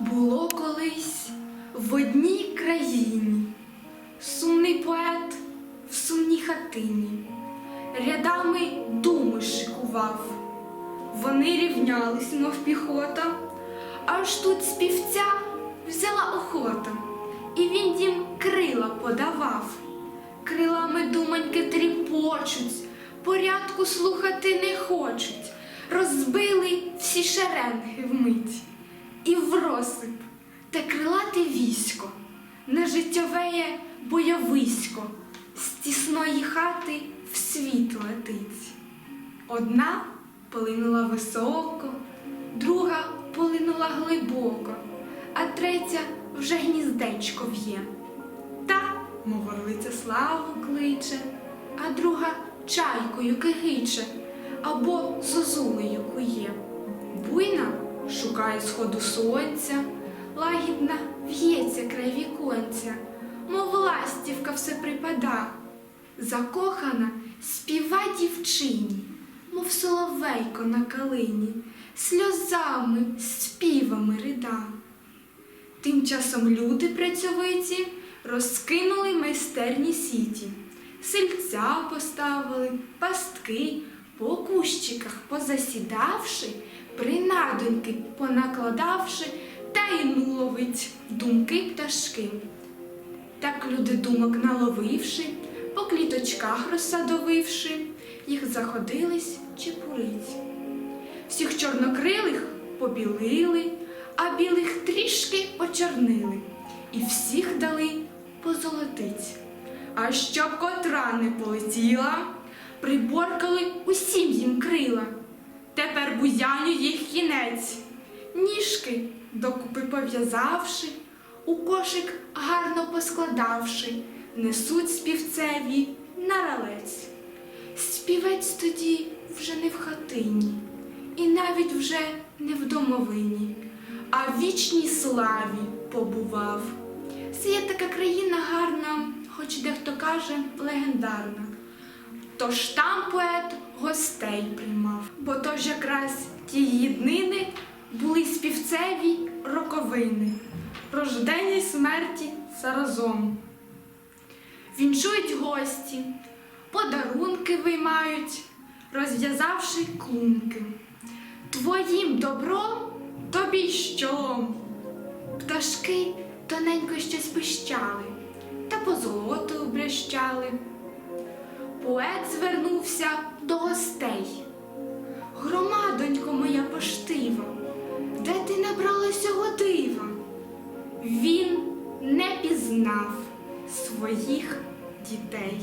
Було колись в одній країні. Сумний поет в сумній хатині, рядами думи шикував. Вони рівнялись, мов піхота, аж тут співця взяла охота, і він їм крила подавав. Крилами думоньки тріпочуть, порядку слухати не хочуть, розбили всі шеренги вмить і в розсип те крилате військо, на життєвеє бойовисько, з тісної хати в світ летить. Одна полинула високо, друга полинула глибоко, а третя вже гніздечко в'є. Та, мов орлиця славу кличе, а друга чайкою кигиче або зозулею кує. Буйна шукає сходу сонця, лагідна в'ється край віконця, мов ластівка все припада. Закохана співа дівчині, мов соловейко на калині, сльозами, співами рида. Тим часом люди працьовиті розкинули майстерні сіті, сельця поставили, пастки, по кущиках позасідавши, принадоньки понакладавши, та й ну ловить думки пташки. Так люди думок наловивши, по кліточках розсадовивши, їх заходились чепурить. Всіх чорнокрилих побілили, а білих трішки очорнили, і всіх дали позолотить. А щоб котра не полетіла, приборкали усім їм крила. Тепер бузяню їх кінець, ніжки докупи пов'язавши, у кошик гарно поскладавши, несуть співцеві на ралець. Співець тоді вже не в хатині, і навіть вже не в домовині, а в вічній славі побував. Це є така країна гарна, хоч дехто каже легендарна. Тож там поет гостей приймав, бо то ж якраз тієї днини були співцеві роковини, рождення й смерті заразом. Вінчують гості, подарунки виймають, розв'язавши клунки. Твоїм добром тобі щолом. Пташки тоненько щось пищали та по золоту брещали. Поет звернувся до гостей. Громадонько моя поштива, де ти набрала сього дива? Він не пізнав своїх дітей.